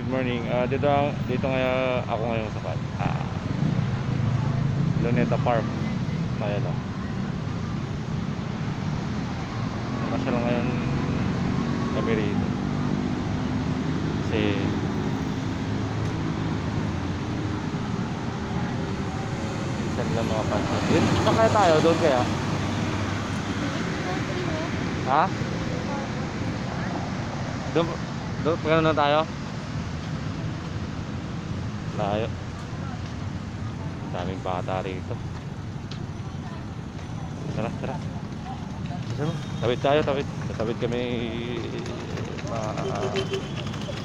Good morning. Ah, dito dito nga ako ngayon sa Pat. Ah. Luneta Park. Ayan o. Lang ngayon kami rito. Kasi minsan lang makapansin. Yun, saan kaya tayo? Doon kaya? Ha? Doon, doon, pagano na tayo? Layo. Daming bata rito. Tara, tara. Tawid tayo, tawid. Tawid kami mga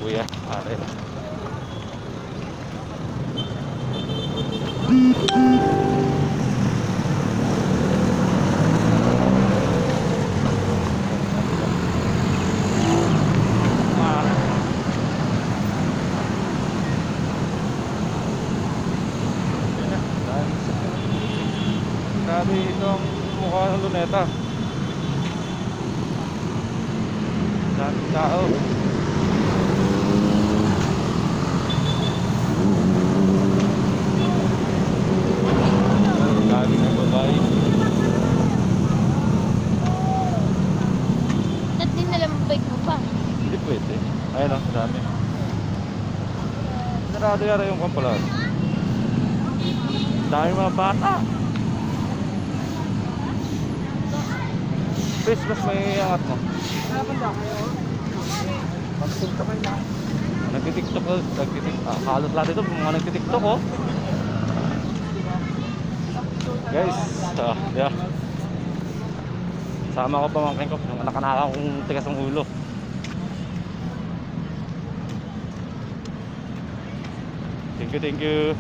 kuya, ate. Ah. Grabe ito ang mukha ng luneta. Daming tao. Daming ng babae. At din nalang bike mo pa. Hindi pwede. Ayun o, dami. Sarado yara yung kampalan. Dami mga bata. Chris, mas may angat mo. Mag-tiktok kayo na. Nagtitiktok ko. Nagtitik, ah, halos lahat ito mga nagtitiktok oh. Guys, ah, yeah. Sama ko pamangkin ko. Yung anak anak akong tigas ng ulo. Thank you, thank you.